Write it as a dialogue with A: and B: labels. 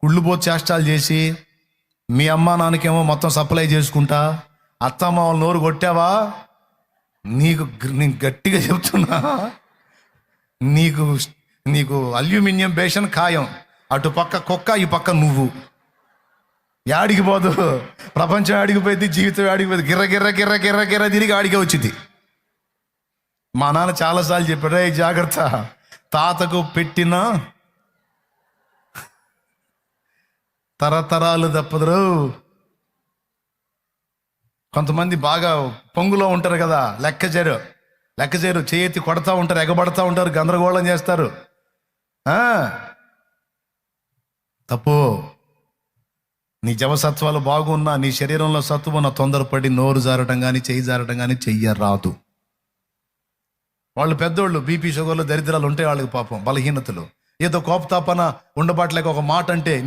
A: కుళ్ళుపోతు చేష్టాలు చేసి మీ అమ్మ నాన్నకేమో మొత్తం సప్లై చేసుకుంటా అత్తమ్మ వాళ్ళు నోరు కొట్టావా? నీకు నేను గట్టిగా చెప్తున్నా నీకు నీకు అల్యూమినియం బేషన్ ఖాయం. అటు పక్క కుక్క ఈ పక్క నువ్వు. యాడికి పోదు? ప్రపంచం ఆడిగిపోయింది జీవితం ఆడిగిపోయింది గిర్ర గిర్ర గిర్ర గిర్ర గిర్ర తిరిగి ఆడికే వచ్చింది. మా నాన్న చాలాసార్లు చెప్పాడు జాగ్రత్త. తాతకు పెట్టిన తరతరాలు తప్పదురు. కొంతమంది బాగా పొంగులో ఉంటారు కదా లెక్క చేరు లెక్క చేరు చేతి కొడతా ఉంటారు ఎగబడతా ఉంటారు గందరగోళం చేస్తారు. ఆ, తప్పు. నీ జవసత్వాలు బాగున్నా నీ శరీరంలో సత్తువ తొందరపడి నోరు జారటం కానీ చెయ్యి జారటం కానీ చెయ్యరాదు. వాళ్ళు పెద్దోళ్ళు బీపీ షుగర్లు దరిద్రాలు ఉంటాయి వాళ్ళకి పాపం బలహీనతలు. ఏదో కోపతాపన ఉండబాట్లేక ఒక మాట అంటే